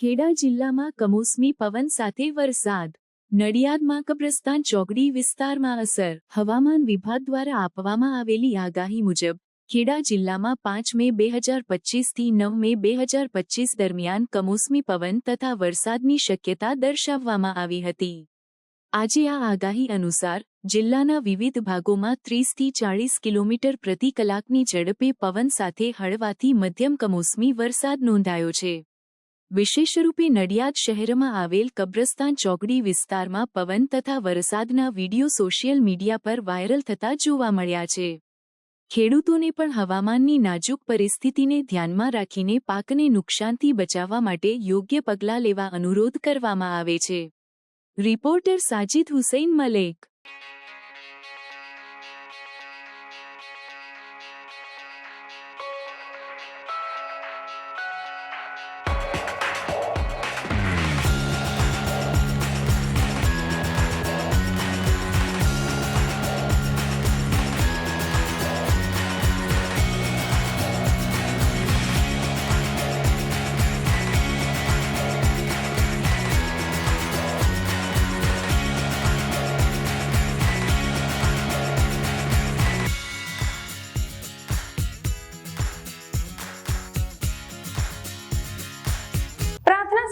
ખેડા જિલ્લામાં કમોસમી પવન સાથે વરસાદ. નડિયાદમાં કબ્રસ્તાન ચોકડી વિસ્તારમાં અસર. હવામાન વિભાગ દ્વારા આપવામાં આવેલી આગાહી મુજબ, ખેડા જિલ્લામાં પાંચ મે બે હજાર પચીસથી નવ મે બે હજાર પચીસ દરમિયાન કમોસમી પવન તથા વરસાદની શક્યતા દર્શાવવામાં આવી હતી. આજે આ આગાહી અનુસાર, જિલ્લાના વિવિધ ભાગોમાં ત્રીસથી ચાળીસ કિલોમીટર પ્રતિ કલાકની ઝડપે પવન સાથે હળવાથી મધ્યમ કમોસમી વરસાદ નોંધાયો છે. વિશેષરૂપે નડિયાદ શહેરમાં આવેલ કબ્રસ્તાન ચોકડી વિસ્તારમાં પવન તથા વરસાદના વીડિયો સોશિયલ મીડિયા પર વાયરલ થતા જોવા મળ્યા છે. ખેડૂતોને પણ હવામાનની નાજુક પરિસ્થિતિને ધ્યાનમાં રાખીને પાકને નુકસાનથી બચાવવા માટે યોગ્ય પગલાં લેવા અનુરોધ કરવામાં આવે છે. રિપોર્ટર સાજિદ હુસૈન મલેક